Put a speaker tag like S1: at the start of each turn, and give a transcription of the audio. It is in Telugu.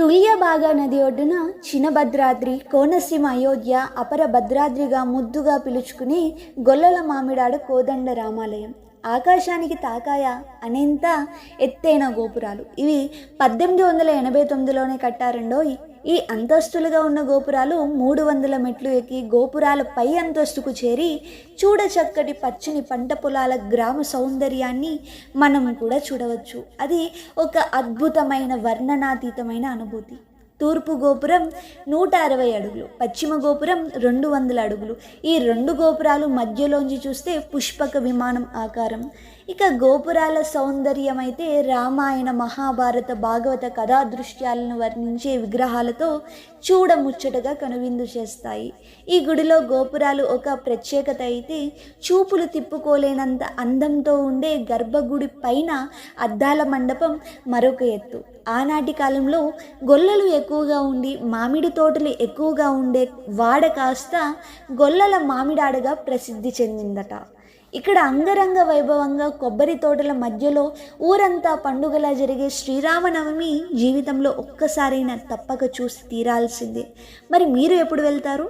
S1: తుల్యభాగా నది ఒడ్డున చినభద్రాద్రి కోనసీమ అయోధ్య అపర భద్రాద్రిగా ముద్దుగా పిలుచుకుని గొల్లల మామిడాడు కోదండ రామాలయం. ఆకాశానికి తాకాయ అనేంత ఎత్తైన గోపురాలు. ఇవి పద్దెనిమిది వందల ఎనభై తొమ్మిదిలోనే కట్టారండోయ్ ఈ అంతస్తులుగా ఉన్న గోపురాలు మూడు వందల మెట్లు ఎక్కి గోపురాల పై అంతస్తుకు చేరి చూడ చక్కటి పచ్చని పంట పొలాల గ్రామ సౌందర్యాన్ని మనం కూడా చూడవచ్చు. అది ఒక అద్భుతమైన వర్ణనాతీతమైన అనుభూతి. తూర్పు గోపురం నూట అరవై అడుగులు పశ్చిమ గోపురం రెండు వందల అడుగులు. ఈ రెండు గోపురాలు మధ్యలోంచి చూస్తే పుష్పక విమానం ఆకారం. ఇక గోపురాల సౌందర్యం అయితే రామాయణ మహాభారత భాగవత కథా దృశ్యాలను వర్ణించే విగ్రహాలతో చూడముచ్చటగా కనువిందు చేస్తాయి. ఈ గుడిలో గోపురాలు ఒక ప్రత్యేకత అయితే చూపులు తిప్పుకోలేనంత అందంతో ఉండే గర్భగుడి పైన అద్దాల మండపం మరొక ఎత్తు. ఆనాటి కాలంలో గొల్లలు ఎక్కువగా ఉండి మామిడి తోటలు ఎక్కువగా ఉండే వాడ కాస్త గొల్లల మామిడాడగా ప్రసిద్ధి చెందిందట. ఇక్కడ అంగరంగ వైభవంగా కొబ్బరి తోటల మధ్యలో ఊరంతా పండుగలా జరిగే శ్రీరామనవమి జీవితంలో ఒక్కసారైనా తప్పక చూసి తీరాల్సిందే. మరి మీరు ఎప్పుడు వెళ్తారు?